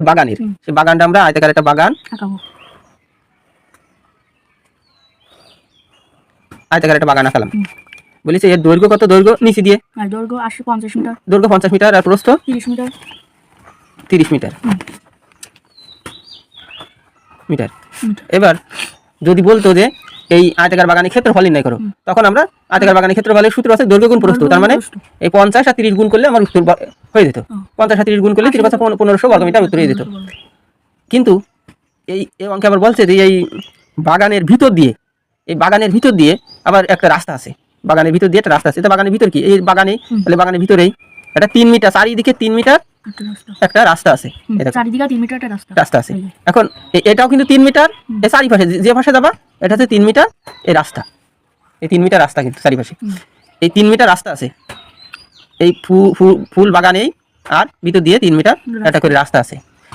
বাগানের। সেই বাগানটা আমরা আয়তাকার একটা বাগান। আয়তাকার একটা বাগান আঁকালাম। বলেছে এর দৈর্ঘ্য কত? দৈর্ঘ্য নিচে দিয়ে। দৈর্ঘ্য আশি পঞ্চাশ মিটার। দৈর্ঘ্য পঞ্চাশ মিটার আর প্রস্থ? তিরিশ মিটার। তিরিশ মিটার। এবার যদি বলতো যে এই আয়তাকার বাগানের ক্ষেত্রফল নির্ণয় করো তখন আমরা আয়তাকার বাগানের ক্ষেত্রফলের সূত্র আছে দৈর্ঘ্য গুণ প্রস্থ। তার মানে এই পঞ্চাশ আর তিরিশ গুণ করলে আমার উত্তর হয়ে যেত। পঞ্চাশ আর তিরিশ গুণ করলে পাঁচা পনেরো- পনেরোশো বর্গমিটার উত্তর হয়ে যেত কিন্তু এই এই অঙ্কে আবার বলছে যে এই বাগানের ভিতর দিয়ে এই বাগানের ভিতর দিয়ে আবার একটা রাস্তা আছে। বাগানের ভিতর দিয়ে একটা রাস্তা আছে। এটা বাগানের ভিতর কি? এই বাগানে তাহলে বাগানের ভিতরেই এটা তিন মিটার চারিদিকে তিন মিটার একটা রাস্তা। আছে। তিন মিটার রাস্তা। আছে। এখন এটাও কিন্তু তিন মিটার। এ চারিপাশে যে- যে পাশে যাবা এটা হচ্ছে তিন মিটার এই রাস্তা। এই তিন মিটার রাস্তা কিন্তু চারিপাশে। এই তিন মিটার রাস্তা আছে। এই ফুল বাগানেই আর ভিতর দিয়ে তিন মিটার একটা করে রাস্তা আছে।